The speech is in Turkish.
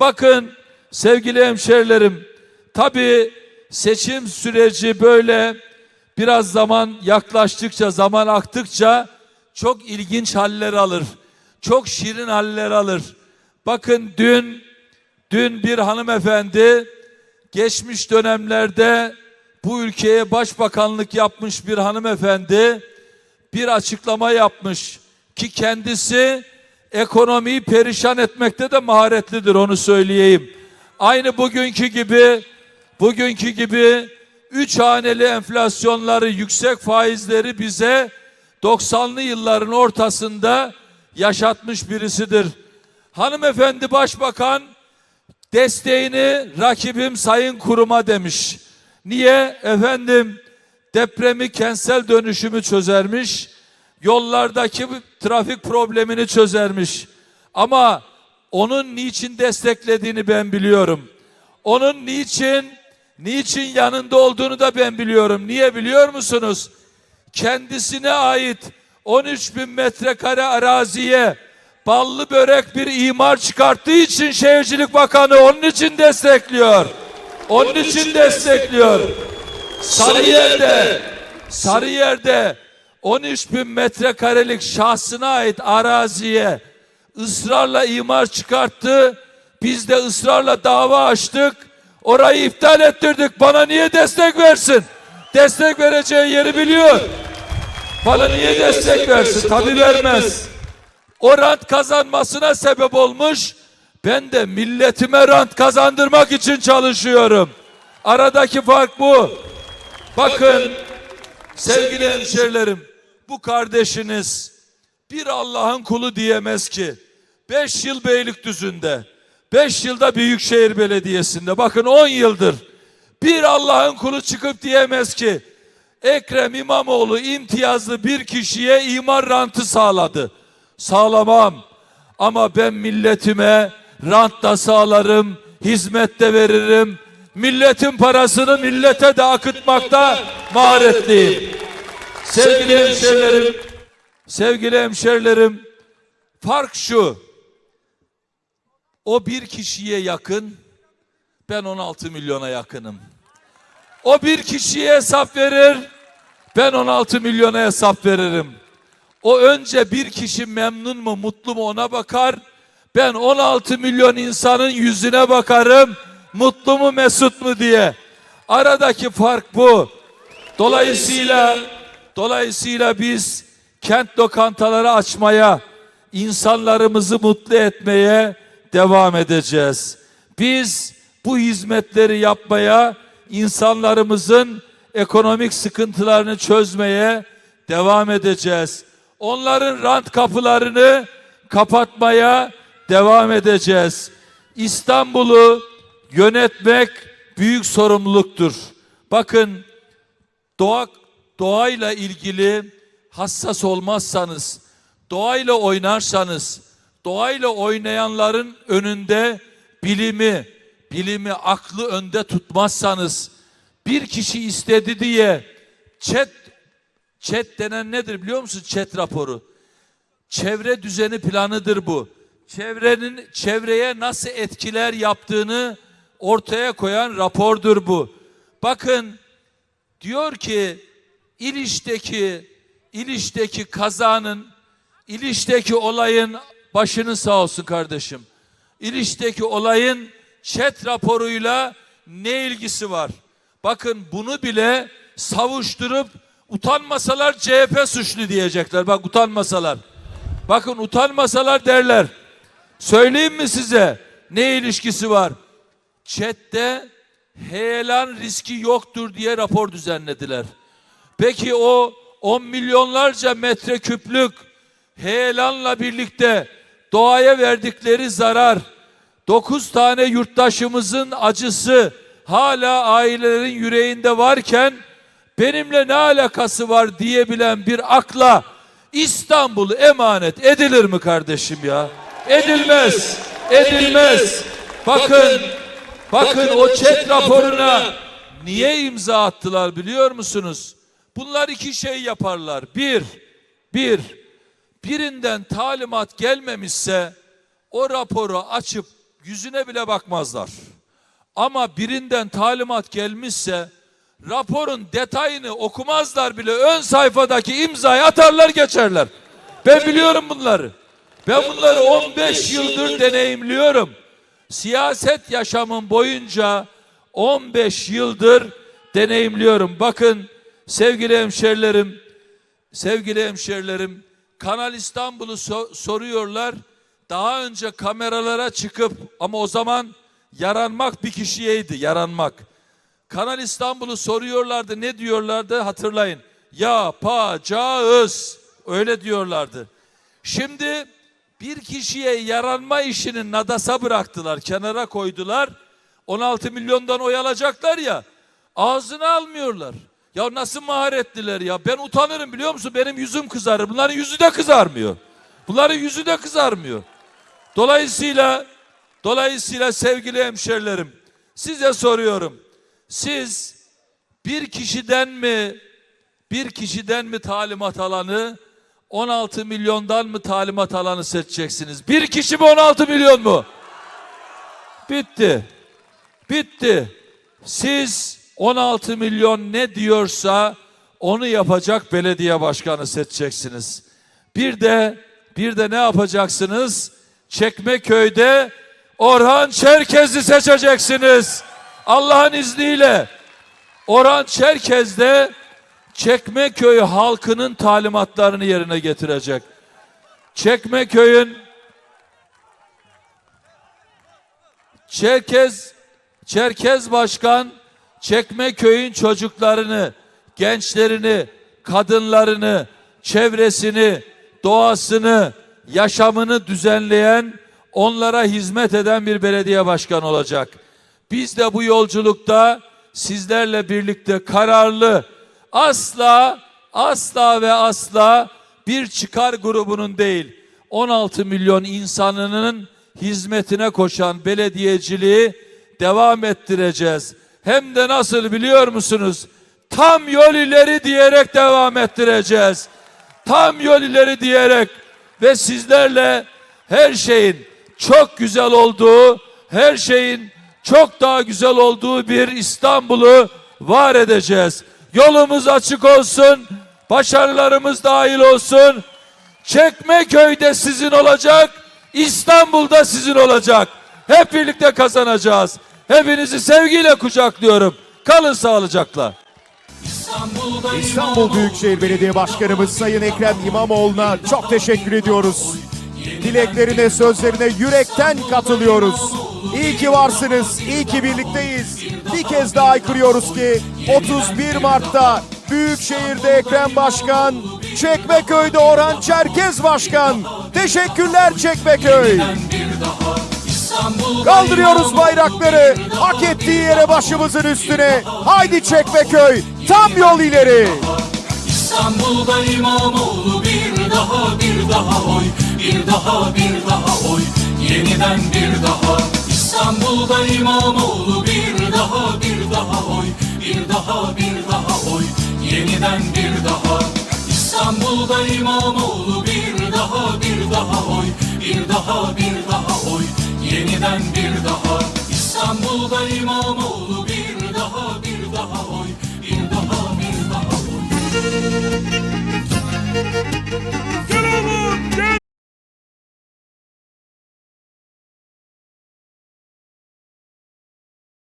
Bakın sevgili hemşerilerim, tabii seçim süreci böyle biraz zaman yaklaştıkça, zaman aktıkça çok ilginç haller alır. Çok şirin haller alır. Bakın dün dün bir hanımefendi geçmiş dönemlerde bu ülkeye başbakanlık yapmış bir hanımefendi bir açıklama yapmış ki kendisi ekonomiyi perişan etmekte de maharetlidir onu söyleyeyim. Aynı bugünkü gibi bugünkü gibi üç haneli enflasyonları yüksek faizleri bize 90'lı yılların ortasında yaşatmış birisidir. Hanımefendi başbakan desteğini rakibim Sayın Kurum'a demiş. Niye? Efendim depremi kentsel dönüşümü çözermiş. Yollardaki trafik problemini çözermiş. Ama onun niçin desteklediğini ben biliyorum. Onun niçin niçin yanında olduğunu da ben biliyorum. Niye biliyor musunuz? Kendisine ait 13 bin metrekare araziye ballı börek bir imar çıkarttığı için Şehircilik Bakanı onun için destekliyor. Onun için destekliyor. Sarıyer'de Sarıyer'de 13 bin metrekarelik şahsına ait araziye ısrarla imar çıkarttı. Biz de ısrarla dava açtık. Orayı iptal ettirdik. Bana niye destek versin? Destek vereceği yeri biliyor. Bana niye destek versin? Tabii vermez. O rant kazanmasına sebep olmuş. Ben de milletime rant kazandırmak için çalışıyorum. Aradaki fark bu. Bakın sevgili hemşerilerim bu kardeşiniz bir Allah'ın kulu diyemez ki. Beş yıl Beylikdüzü'nde, beş yılda Büyükşehir Belediyesi'nde, bakın on yıldır bir Allah'ın kulu çıkıp diyemez ki Ekrem İmamoğlu imtiyazlı bir kişiye imar rantı sağladı. Sağlamam ama ben milletime rant da sağlarım, hizmet de veririm. Milletin parasını millete de akıtmakta maharetliyim. Sevgili hemşerilerim, sevgili hemşerilerim, fark şu. O bir kişiye yakın, ben 16 milyona yakınım. O bir kişiye hesap verir, ben 16 milyona hesap veririm. O önce bir kişi memnun mu, mutlu mu ona bakar. Ben 16 milyon insanın yüzüne bakarım, mutlu mu, mesut mu diye. Aradaki fark bu. Dolayısıyla dolayısıyla biz kent lokantaları açmaya, insanlarımızı mutlu etmeye devam edeceğiz. Biz bu hizmetleri yapmaya, insanlarımızın ekonomik sıkıntılarını çözmeye devam edeceğiz. Onların rant kapılarını kapatmaya devam edeceğiz. İstanbul'u yönetmek büyük sorumluluktur. Bakın doğa doğayla ilgili hassas olmazsanız, doğayla oynarsanız, doğayla oynayanların önünde bilimi, bilimi, aklı önde tutmazsanız, bir kişi istedi diye chat chat denen nedir biliyor musun? Chat raporu. Çevre düzeni planıdır bu. Çevrenin çevreye nasıl etkiler yaptığını ortaya koyan rapordur bu. Bakın diyor ki İliş'teki İliş'teki kazanın İliş'teki olayın başını sağ olsun kardeşim. İliş'teki olayın chat raporuyla ne ilgisi var? Bakın bunu bile savuşturup utanmasalar CHP suçlu diyecekler. Bak utanmasalar. Bakın utanmasalar derler. Söyleyeyim mi size ne ilişkisi var? Chat'te heyelan riski yoktur diye rapor düzenlediler. Peki o 10 milyonlarca metreküplük heyelanla birlikte doğaya verdikleri zarar, 9 tane yurttaşımızın acısı hala ailelerin yüreğinde varken benimle ne alakası var diyebilen bir akla İstanbul emanet edilir mi kardeşim ya? Edilmez. Edilmez. Bakın bakın o chat raporuna niye imza attılar biliyor musunuz? Bunlar iki şey yaparlar. Bir, bir, birinden talimat gelmemişse o raporu açıp yüzüne bile bakmazlar. Ama birinden talimat gelmişse raporun detayını okumazlar bile ön sayfadaki imzayı atarlar geçerler. Ben biliyorum bunları. Ben bunları 15 yıldır deneyimliyorum. Siyaset yaşamım boyunca 15 yıldır deneyimliyorum. Bakın sevgili hemşerilerim, sevgili hemşerilerim Kanal İstanbul'u so- soruyorlar. Daha önce kameralara çıkıp ama o zaman yaranmak bir kişiyeydi yaranmak. Kanal İstanbul'u soruyorlardı. Ne diyorlardı hatırlayın. Yapacağız. Öyle diyorlardı. Şimdi bir kişiye yaranma işini nadasa bıraktılar. Kenara koydular. 16 milyondan oy alacaklar ya. Ağzını almıyorlar. Ya nasıl maharetliler ya. Ben utanırım biliyor musun? Benim yüzüm kızarır. Bunların yüzü de kızarmıyor. Bunların yüzü de kızarmıyor. Dolayısıyla dolayısıyla sevgili hemşerilerim size soruyorum. Siz bir kişiden mi bir kişiden mi talimat alanı 16 milyondan mı talimat alanı seçeceksiniz? Bir kişi mi 16 milyon mu? Bitti. Bitti. Siz 16 milyon ne diyorsa onu yapacak belediye başkanı seçeceksiniz. Bir de bir de ne yapacaksınız? Çekmeköy'de Orhan Çerkez'i seçeceksiniz. Allah'ın izniyle. Orhan Çerkez de Çekmeköy halkının talimatlarını yerine getirecek. Çekmeköy'ün Çerkez Çerkez Başkan Çekmeköy'ün çocuklarını, gençlerini, kadınlarını, çevresini, doğasını, yaşamını düzenleyen, onlara hizmet eden bir belediye başkanı olacak. Biz de bu yolculukta sizlerle birlikte kararlı, asla, asla ve asla bir çıkar grubunun değil, 16 milyon insanının hizmetine koşan belediyeciliği devam ettireceğiz. Hem de nasıl biliyor musunuz? Tam yol ileri diyerek devam ettireceğiz. Tam yol ileri diyerek ve sizlerle her şeyin çok güzel olduğu, her şeyin çok daha güzel olduğu bir İstanbul'u var edeceğiz. Yolumuz açık olsun, başarılarımız dahil olsun. Çekmeköy'de sizin olacak, İstanbul'da sizin olacak. Hep birlikte kazanacağız. Hepinizi sevgiyle kucaklıyorum. Kalın sağlıcakla. İstanbul Büyükşehir Belediye Başkanımız Sayın Ekrem İmamoğlu'na çok teşekkür ediyoruz. Dileklerine, sözlerine yürekten katılıyoruz. İyi ki varsınız, iyi ki birlikteyiz. Bir kez daha aykırıyoruz ki 31 Mart'ta Büyükşehir'de Ekrem Başkan, Çekmeköy'de Orhan Çerkez Başkan. Teşekkürler Çekmeköy. Kaldırıyoruz bayrakları. Hak ettiği yere başımızın üstüne. Haydi Çekmeköy. Tam yol ileri. İstanbul'da İmamoğlu bir daha bir daha oy bir daha bir daha oy yeniden bir daha İstanbul'da İmamoğlu bir daha bir daha oy bir daha bir daha oy yeniden bir daha. İstanbul'da İmamoğlu bir daha bir daha oy bir daha bir daha oy yeniden bir daha. İstanbul'da İmamoğlu bir daha bir daha oy bir daha bir daha oy. Gel